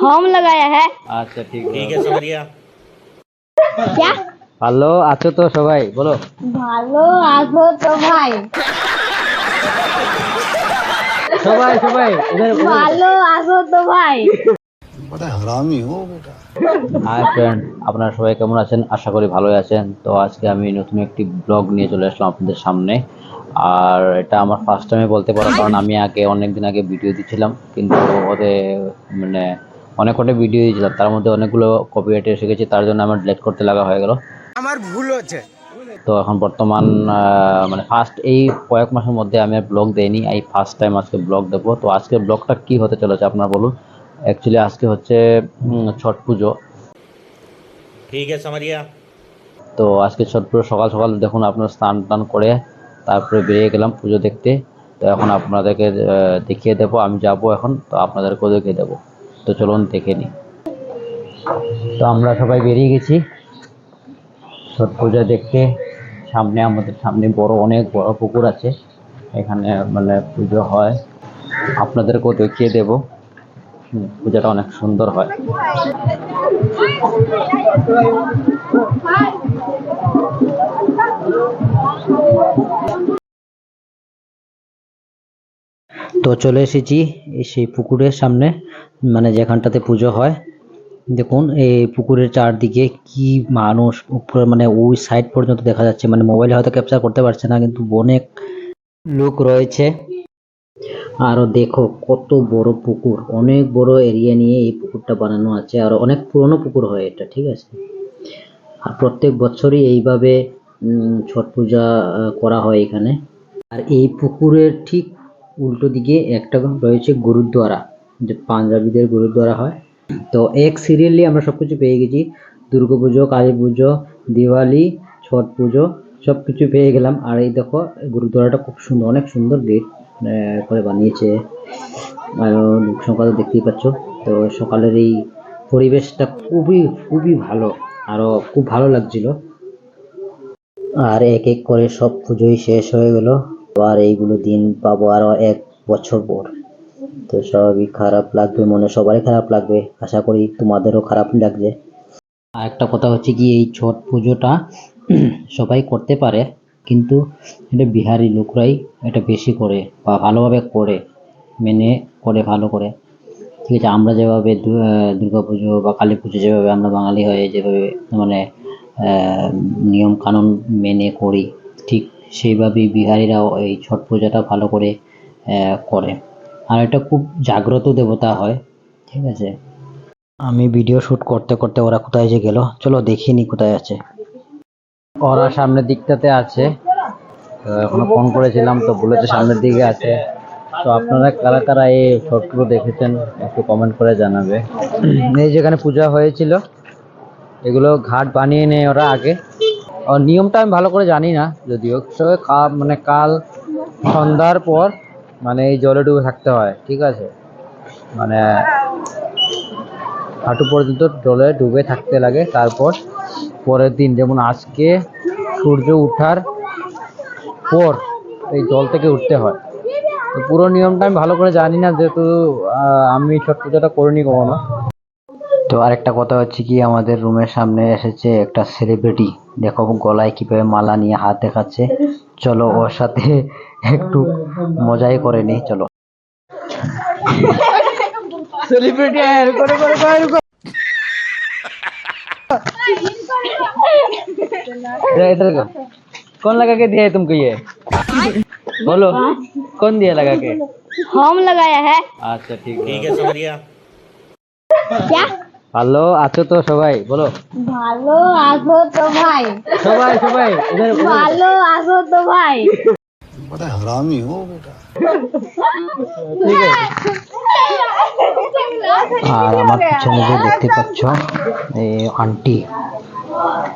Home लगाया है আচ্ছা ঠিক ठीक है समझ गया क्या ভালো আছো তো সবাই বলো ভালো আছো তো ভাই সবাই সবাই এদের ভালো আছো তো ভাই बड़ा हरामी हो बेटा হাই ফ্রেন্ড আপনারা সবাই কেমন আছেন আশা করি ভালোই আছেন তো আজকে আমি নতুন একটি ব্লগ নিয়ে চলে আসলাম আপনাদের সামনে আর এটা আমার ফার্স্ট টাইমে বলতে পারো কারণ আমি আগে অনেক দিন আগে ভিডিও দিচ্ছিলাম কিন্তু ওদের মানে অনেক কটা ভিডিও দিয়েছিলাম তার মধ্যে অনেকগুলো কপিরাইট এসে গেছে তার জন্য আমার ডিলেট করতে লাগা হয়ে গেল। আমার ভুল হচ্ছে। তো এখন বর্তমান মানে ফার্স্ট এই কয়েক মাসের মধ্যে আমি ব্লগ দেইনি এই ফার্স্ট টাইম আজকে ব্লগ দেবো। তো আজকে ব্লগটা কি হতে চলেছে আপনার বলুন। অ্যাকচুয়ালি আজকে হচ্ছে ছট পুজো। ঠিক আছে সামারিয়া তো আজকে ছট পুজো সকাল সকাল দেখুন আপনার স্নান টান করে তারপরে বেরিয়ে গেলাম পুজো দেখতে। তো এখন আপনাদেরকে দেখিয়ে দেবো আমি যাব এখন তো আপনাদেরকেও দেখিয়ে দেবো। তো চলুন দেখে নিই তো আমরা সবাই বেরিয়ে গেছি। ছট পূজা দেখতে। সামনে আমাদের সামনে বড় অনেক বড় পুকুর আছে। এখানে মানে পুজো হয়। আপনাদেরকেও দেখিয়ে দেব। পূজাটা অনেক সুন্দর হয়। তো চলে এসেছি সেই পুকুরের সামনে মানে যেখানটাতে পুজো হয়। দেখুন, এই পুকুরের চারদিকে কি মানুষ, উপরে মানে ওই সাইড পর্যন্ত দেখা যাচ্ছে। মানে মোবাইলে হয়তো ক্যাপচার করতে পারছে না, কিন্তু অনেক লোক রয়েছে। আরও দেখো, কত বড় পুকুর। অনেক বড় এরিয়া নিয়ে এই পুকুরটা বানানো আছে, আর অনেক পুরনো পুকুর হয় এটা, ঠিক আছে? আর প্রত্যেক বছরই এইভাবে ছট পূজা করা হয় এখানে। আর এই পুকুরের ঠিক উল্টো দিকে একটা রয়েছে গুরুদ্বারা, যে পাঞ্জাবিদের গুরুদ্বারা হয়। তো এক সিরিয়ালি আমরা সব কিছু পেয়ে গেছি। দুর্গা পুজো, কালী পুজো, দিওয়ালি, ছট পুজো সব কিছু পেয়ে গেলাম। আর এই দেখো, গুরুদ্বারাটা খুব সুন্দর, অনেক সুন্দর গেট করে বানিয়েছে। আর সকালে দেখতেই পাচ্ছ। তো সকালের এই পরিবেশটা খুবই খুবই ভালো, আরও খুব ভালো লাগছিল। আর এক এক করে সব পুজোই শেষ হয়ে গেল। আর এইগুলো দিন পাবো আরও এক বছর পর। তো স্বাভাবিক খারাপ লাগবে, মনে সবারই খারাপ লাগবে। আশা করি তোমাদেরও খারাপ লাগবে। আর একটা কথা হচ্ছে কি, এই ছট পুজোটা সবাই করতে পারে, কিন্তু এটা বিহারি লোকরাই এটা বেশি করে বা ভালোভাবে করে, মেনে করে, ভালো করে। ঠিক আছে, আমরা যেভাবে দুর্গা পুজো বা কালী পুজো যেভাবে আমরা বাঙালি হয়ে যেভাবে মানে নিয়ম কানুন মেনে করি, ঠিক সেইভাবেই বিহারিরাও এই ছট পূজাটা ভালো করে করে। আর এটা খুব জাগ্রত দেবতা হয়, ঠিক আছে? আমি ভিডিও শুট করতে করতে ওরা কোথায় যে গেল, চলো দেখিনি কোথায় আছে। ওরা সামনের দিকটাতে আছে। এখনও ফোন করেছিলাম, তো বলেছে সামনের দিকে আছে। তো আপনারা কারা কারা এই শর্টগুলো দেখেছেন, একটু কমেন্ট করে জানাবে। এই যেখানে পূজা হয়েছিল, এগুলো ঘাট বানিয়ে নেয় ওরা আগে। নিয়মটা আমি ভালো করে জানি না যদিও। তবে মানে কাল সন্ধ্যার পর মানে এই জলে ডুবে থাকতে হয়, ঠিক আছে? মানে হাঁটু পর্যন্ত জলে ডুবে থাকতে লাগে। তারপর পরের দিন, যেমন আজকে সূর্য উঠার পর এই জল থেকে উঠতে হয়। তো পুরো নিয়মটা আমি ভালো করে জানি না, যেহেতু আমি ছট পূজাটা করিনি কখনো। তো আরেকটা কথা হচ্ছে কি আমাদের রুমের সামনে এসেছে একটা সেলিব্রিটি দেখো গলায় কিভাবে মালা নিয়ে হাত দেখাচ্ছে চলো ওর সাথে একটু মজাই করে নি চলো सेलिब्रिटी है रुको रुको रुको रुको इधर इधर को कौन लगा के दिया है तुमको ये बोलो कौन दिया लगा के होम लगाया है আচ্ছা ঠিক ठीक है समझ गया क्या ভালো আছো তো সবাই? বলো। ভালো আছো তো ভাই। সবাই সবাই ভালো আছো তো ভাই। বড় হারামি হো বেটা? আর আমার পিছনে যে দেখতে পাচ্ছ এই আন্টি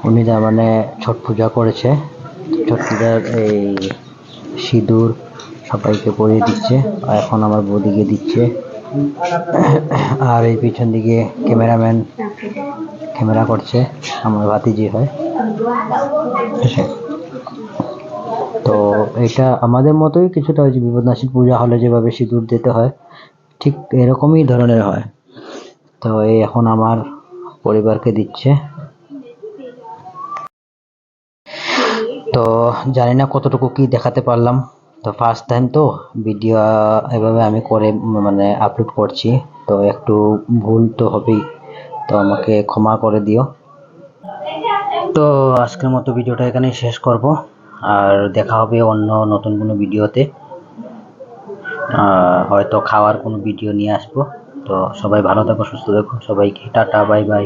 উনি তার মানে ছট পূজা করেছে। ছট পূজার এই সিঁদুর সবাইকে পরিয়ে দিচ্ছে। আর এখন আমার বৌদিকে দিচ্ছে। আর এই পিছন দিকে ক্যামেরাম্যান ক্যামেরা করছে আমার ভাতিজি হয়। তো এটা আমাদের মতোই কিছুটা হয়েছে বিপদনাশী পূজা হলে যেভাবে সিঁদুর দিতে হয় ঠিক এরকমই ধরনের হয়। তো এই এখন আমার পরিবারকে দিচ্ছে। তো জানি না কতটুকু কি দেখাতে পারলাম। তো ফার্স্ট টাইম তো ভিডিও এভাবে আমি করে মানে আপলোড করছি। তো একটু ভুল তো হবেই। তো আমাকে ক্ষমা করে দিও। তো আজকের মতো ভিডিওটা এখানেই শেষ করব। আর দেখা হবে অন্য নতুন কোনো ভিডিওতে হয়তো খাওয়ার কোনো ভিডিও নিয়ে আসব। তো সবাই ভালো থাকো, সুস্থ থাকো। সবাইকে টাটা বাই বাই